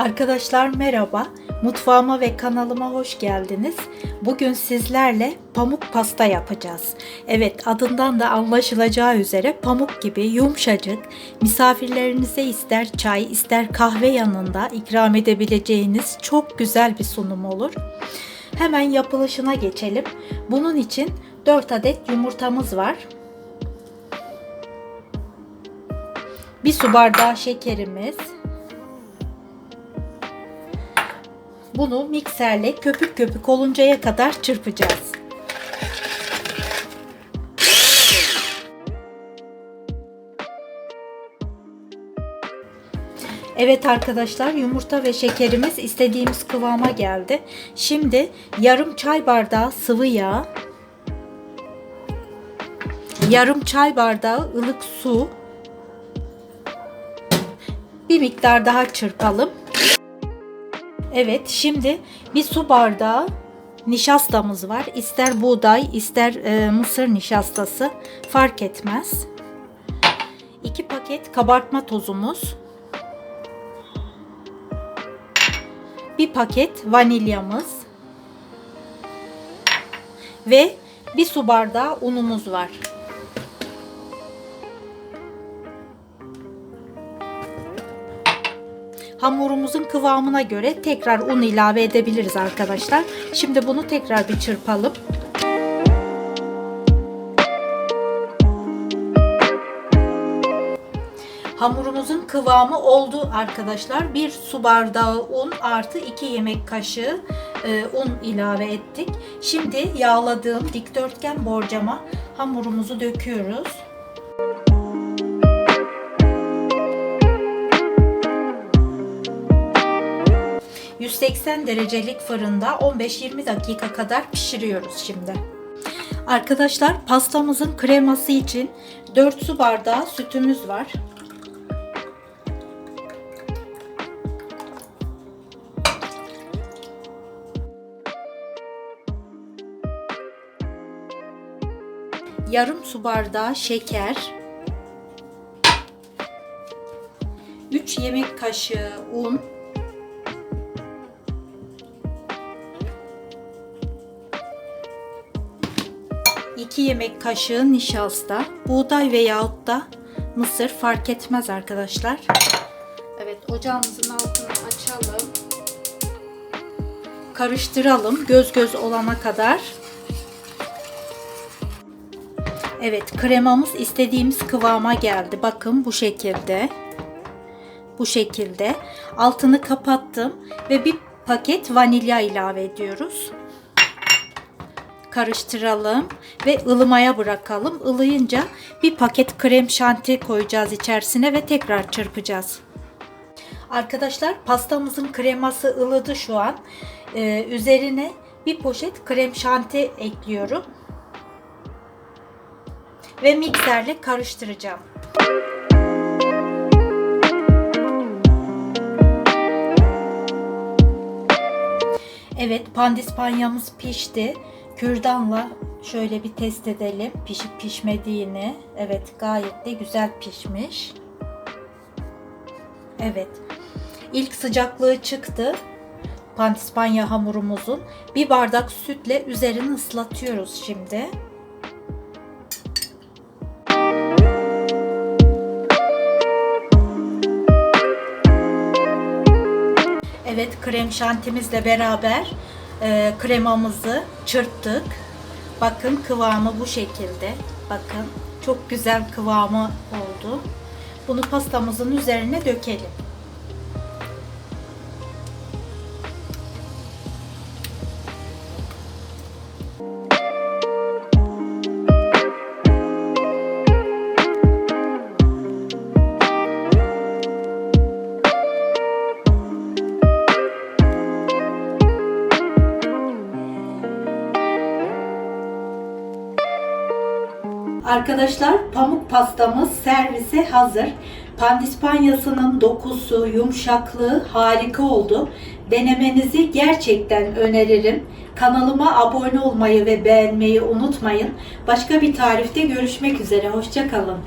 Arkadaşlar merhaba. Mutfağıma ve kanalıma hoş geldiniz. Bugün sizlerle pamuk pasta yapacağız. Evet adından da anlaşılacağı üzere pamuk gibi yumuşacık, misafirlerinize ister çay ister kahve yanında ikram edebileceğiniz çok güzel bir sunum olur. Hemen yapılışına geçelim. Bunun için 4 adet yumurtamız var. Bir su bardağı şekerimiz, Bunu mikserle köpük köpük oluncaya kadar çırpacağız. Evet arkadaşlar yumurta ve şekerimiz istediğimiz kıvama geldi. Şimdi yarım çay bardağı sıvı yağ, yarım çay bardağı ılık su, bir miktar daha çırpalım. Evet şimdi bir su bardağı nişastamız var. İster buğday ister e, mısır nişastası fark etmez. 2 paket kabartma tozumuz. Bir paket vanilyamız. Ve bir su bardağı unumuz var. Hamurumuzun kıvamına göre tekrar un ilave edebiliriz arkadaşlar. Şimdi bunu tekrar bir çırpalım. Hamurumuzun kıvamı oldu arkadaşlar. Bir su bardağı un artı 2 yemek kaşığı e, un ilave ettik. Şimdi yağladığım dikdörtgen borcama hamurumuzu döküyoruz. 180 derecelik fırında 15-20 dakika kadar pişiriyoruz şimdi. Arkadaşlar pastamızın kreması için 4 su bardağı sütümüz var. Yarım su bardağı şeker. 3 yemek kaşığı un. 2 yemek kaşığı nişasta, buğday veyahut da mısır fark etmez arkadaşlar. Evet ocağımızın altını açalım. Karıştıralım göz göz olana kadar. Evet kremamız istediğimiz kıvama geldi. Bakın bu şekilde. Bu şekilde. Altını kapattım ve bir paket vanilya ilave ediyoruz karıştıralım ve ılımaya bırakalım. Ilıyınca bir paket krem şanti koyacağız içerisine ve tekrar çırpacağız. Arkadaşlar pastamızın kreması ılıdı şu an. Ee, üzerine bir poşet krem şanti ekliyorum. Ve mikserle karıştıracağım. Evet pandispanyamız pişti. Kürdanla şöyle bir test edelim pişip pişmediğini. Evet gayet de güzel pişmiş. Evet. İlk sıcaklığı çıktı. Pandispanya hamurumuzun. Bir bardak sütle üzerini ıslatıyoruz şimdi. Evet krem şantimizle beraber e, kremamızı çırptık. Bakın kıvamı bu şekilde. Bakın çok güzel kıvamı oldu. Bunu pastamızın üzerine dökelim. Arkadaşlar pamuk pastamız servise hazır. Pandispanyasının dokusu, yumuşaklığı harika oldu. Denemenizi gerçekten öneririm. Kanalıma abone olmayı ve beğenmeyi unutmayın. Başka bir tarifte görüşmek üzere. Hoşçakalın.